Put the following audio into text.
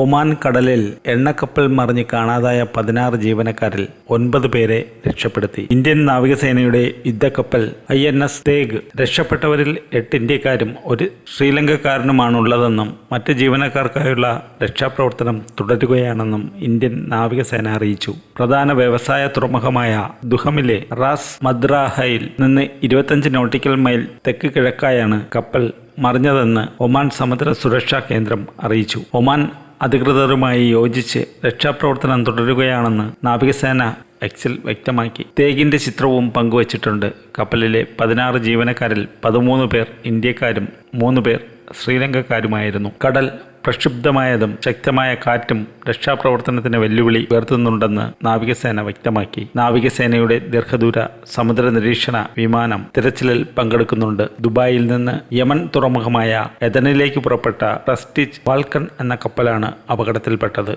Oman കടലിൽ എണ്ണക്കപ്പൽ മറിഞ്ഞ് കാണാതായ പതിനാറ് ജീവനക്കാരിൽ ഒൻപത് പേരെ രക്ഷപ്പെടുത്തി. ഇന്ത്യൻ നാവികസേനയുടെ യുദ്ധക്കപ്പൽ ഐ എൻ എസ് തേഗ് രക്ഷപ്പെട്ടവരിൽ എട്ട് ഇന്ത്യക്കാരും ഒരു ശ്രീലങ്കക്കാരനുമാണുള്ളതെന്നും മറ്റ് ജീവനക്കാർക്കായുള്ള രക്ഷാപ്രവർത്തനം തുടരുകയാണെന്നും ഇന്ത്യൻ നാവികസേന അറിയിച്ചു. പ്രധാന വ്യവസായ തുറമുഖമായ ദുഹമിലെ റാസ് മദ്രാഹയിൽ നിന്ന് ഇരുപത്തഞ്ച് നോട്ടിക്കൽ മൈൽ തെക്ക് കിഴക്കായാണ് കപ്പൽ മറിഞ്ഞതെന്ന് ഒമാൻ സമുദ്ര സുരക്ഷാ കേന്ദ്രം അറിയിച്ചു. ഒമാൻ അധികൃതരുമായി യോജിച്ച് രക്ഷാപ്രവർത്തനം തുടരുകയാണെന്ന് നാവികസേന എക്സിൽ വ്യക്തമാക്കി. തേഗിന്റെ ചിത്രവും പങ്കുവച്ചിട്ടുണ്ട്. കപ്പലിലെ പതിനാറ് ജീവനക്കാരിൽ പതിമൂന്ന് പേർ ഇന്ത്യക്കാരും മൂന്ന് പേർ ശ്രീലങ്കക്കാരുമായിരുന്നു. കടൽ പ്രക്ഷുബ്ധമായതും ശക്തമായ കാറ്റും രക്ഷാപ്രവർത്തനത്തിന് വെല്ലുവിളി ഉയർത്തുന്നുണ്ടെന്ന് നാവികസേന വ്യക്തമാക്കി. നാവികസേനയുടെ ദീർഘദൂര സമുദ്ര നിരീക്ഷണ വിമാനം തിരച്ചിലിൽ പങ്കെടുക്കുന്നുണ്ട്. ദുബായിൽ നിന്ന് യമൻ തുറമുഖമായ എതനിലേക്ക് പുറപ്പെട്ട റസ്റ്റിച്ച് വാൽക്കൺ എന്ന കപ്പലാണ് അപകടത്തിൽപ്പെട്ടത്.